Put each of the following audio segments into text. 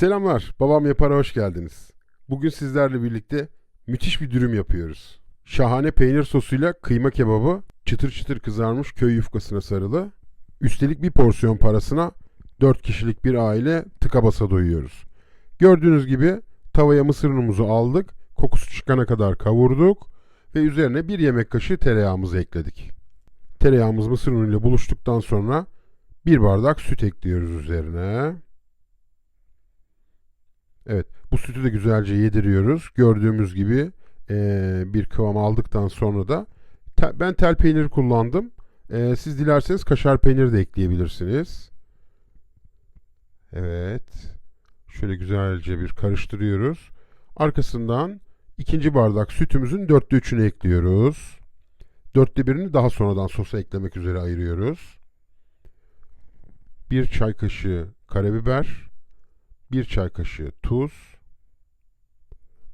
Selamlar, babam yapara hoş geldiniz. Bugün sizlerle birlikte müthiş bir dürüm yapıyoruz. Şahane peynir sosuyla kıyma kebabı, çıtır çıtır kızarmış köy yufkasına sarılı. Üstelik bir porsiyon parasına 4 kişilik bir aile tıka basa doyuyoruz. Gördüğünüz gibi tavaya mısır unumuzu aldık, kokusu çıkana kadar kavurduk ve üzerine bir yemek kaşığı tereyağımızı ekledik. Tereyağımız mısır unuyla buluştuktan sonra bir bardak süt ekliyoruz üzerine. Evet, bu sütü de güzelce yediriyoruz. Gördüğümüz gibi eee, bir kıvam aldıktan sonra da te- ben tel peynir kullandım. Eee, siz dilerseniz kaşar peyniri de ekleyebilirsiniz. Evet, şöyle güzelce bir karıştırıyoruz. Arkasından ikinci bardak sütümüzün dörtte üçünü ekliyoruz. Dörtte birini daha sonradan sosa eklemek üzere ayırıyoruz. Bir çay kaşığı karabiber, bir çay kaşığı tuz.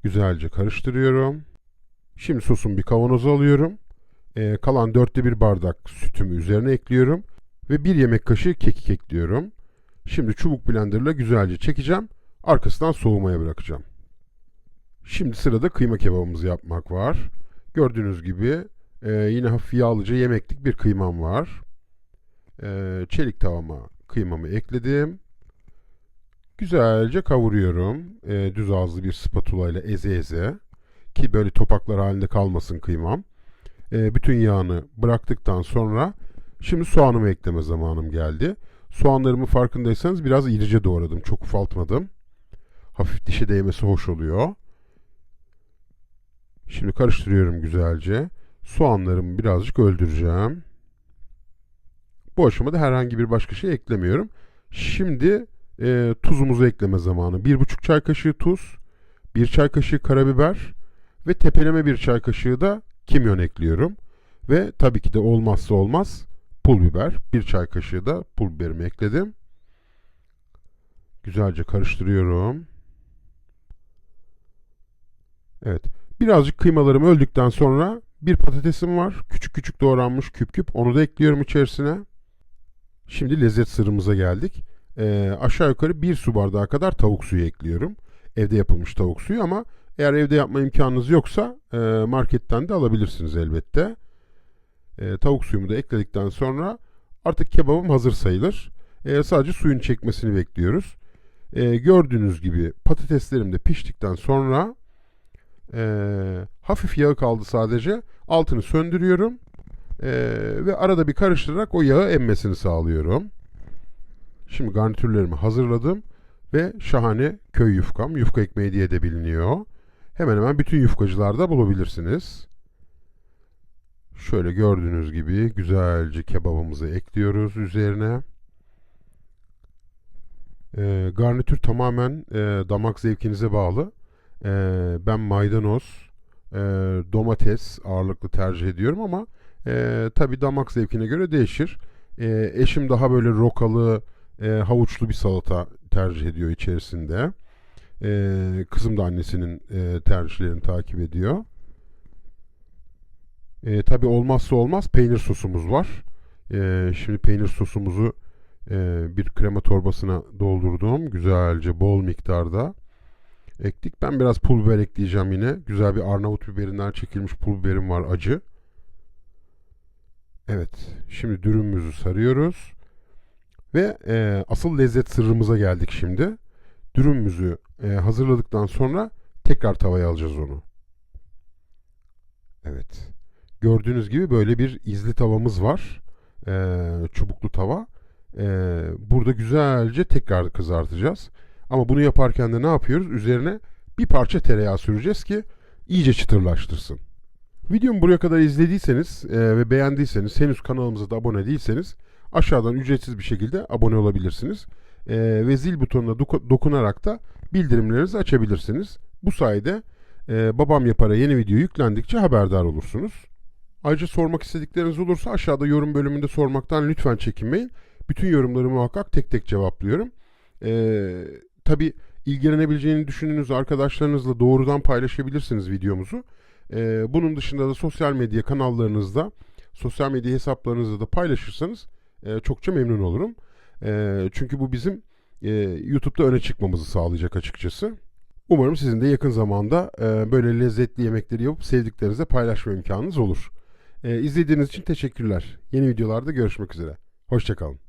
Güzelce karıştırıyorum. Şimdi sosun bir kavanoza alıyorum. Ee, kalan dörtte bir bardak sütümü üzerine ekliyorum. Ve bir yemek kaşığı kekik ekliyorum. Şimdi çubuk blenderla güzelce çekeceğim. Arkasından soğumaya bırakacağım. Şimdi sırada kıyma kebabımızı yapmak var. Gördüğünüz gibi e, yine hafif yağlıca yemeklik bir kıymam var. E, çelik tavama kıymamı ekledim. Güzelce kavuruyorum. Ee, düz ağızlı bir spatula ile eze eze. Ki böyle topaklar halinde kalmasın kıymam. Ee, bütün yağını bıraktıktan sonra şimdi soğanımı ekleme zamanım geldi. Soğanlarımı farkındaysanız biraz irice doğradım. Çok ufaltmadım. Hafif dişe değmesi hoş oluyor. Şimdi karıştırıyorum güzelce. Soğanlarımı birazcık öldüreceğim. Bu aşamada herhangi bir başka şey eklemiyorum. Şimdi e, tuzumuzu ekleme zamanı. 1,5 çay kaşığı tuz, 1 çay kaşığı karabiber ve tepeleme 1 çay kaşığı da kimyon ekliyorum. Ve tabii ki de olmazsa olmaz pul biber. 1 çay kaşığı da pul biberimi ekledim. Güzelce karıştırıyorum. Evet. Birazcık kıymalarım öldükten sonra bir patatesim var. Küçük küçük doğranmış küp küp. Onu da ekliyorum içerisine. Şimdi lezzet sırrımıza geldik. Ee, aşağı yukarı bir su bardağı kadar tavuk suyu ekliyorum. Evde yapılmış tavuk suyu ama eğer evde yapma imkanınız yoksa e, marketten de alabilirsiniz elbette. E, tavuk suyumu da ekledikten sonra artık kebabım hazır sayılır. E, sadece suyun çekmesini bekliyoruz. E, gördüğünüz gibi patateslerim de piştikten sonra e, hafif yağı kaldı sadece. Altını söndürüyorum. E, ve arada bir karıştırarak o yağı emmesini sağlıyorum. Şimdi garnitürlerimi hazırladım ve şahane köy yufkam, yufka ekmeği diye de biliniyor. Hemen hemen bütün yufkacılarda bulabilirsiniz. Şöyle gördüğünüz gibi güzelce kebabımızı ekliyoruz üzerine. Ee, garnitür tamamen e, damak zevkinize bağlı. Ee, ben maydanoz, e, domates ağırlıklı tercih ediyorum ama e, tabi damak zevkine göre değişir. E, eşim daha böyle rokalı, e, havuçlu bir salata tercih ediyor içerisinde. E, kızım da annesinin e, tercihlerini takip ediyor. E, Tabi olmazsa olmaz peynir sosumuz var. E, şimdi peynir sosumuzu e, bir krema torbasına doldurdum. Güzelce bol miktarda ektik. Ben biraz pul biber ekleyeceğim yine. Güzel bir Arnavut biberinden çekilmiş pul biberim var acı. Evet, şimdi dürümümüzü sarıyoruz. Ve e, asıl lezzet sırrımıza geldik şimdi. Dürümümüzü e, hazırladıktan sonra tekrar tavaya alacağız onu. Evet. Gördüğünüz gibi böyle bir izli tavamız var. E, çubuklu tava. E, burada güzelce tekrar kızartacağız. Ama bunu yaparken de ne yapıyoruz? Üzerine bir parça tereyağı süreceğiz ki iyice çıtırlaştırsın. Videomu buraya kadar izlediyseniz e, ve beğendiyseniz henüz kanalımıza da abone değilseniz aşağıdan ücretsiz bir şekilde abone olabilirsiniz. E, ve zil butonuna doku- dokunarak da bildirimlerinizi açabilirsiniz. Bu sayede e, babam yapara yeni video yüklendikçe haberdar olursunuz. Ayrıca sormak istedikleriniz olursa aşağıda yorum bölümünde sormaktan lütfen çekinmeyin. Bütün yorumları muhakkak tek tek cevaplıyorum. E, Tabi ilgilenebileceğini düşündüğünüz arkadaşlarınızla doğrudan paylaşabilirsiniz videomuzu. Ee, bunun dışında da sosyal medya kanallarınızda, sosyal medya hesaplarınızda da paylaşırsanız e, çokça memnun olurum. E, çünkü bu bizim e, YouTube'da öne çıkmamızı sağlayacak açıkçası. Umarım sizin de yakın zamanda e, böyle lezzetli yemekleri yapıp sevdiklerinizle paylaşma imkanınız olur. E, izlediğiniz için teşekkürler. Yeni videolarda görüşmek üzere. Hoşçakalın.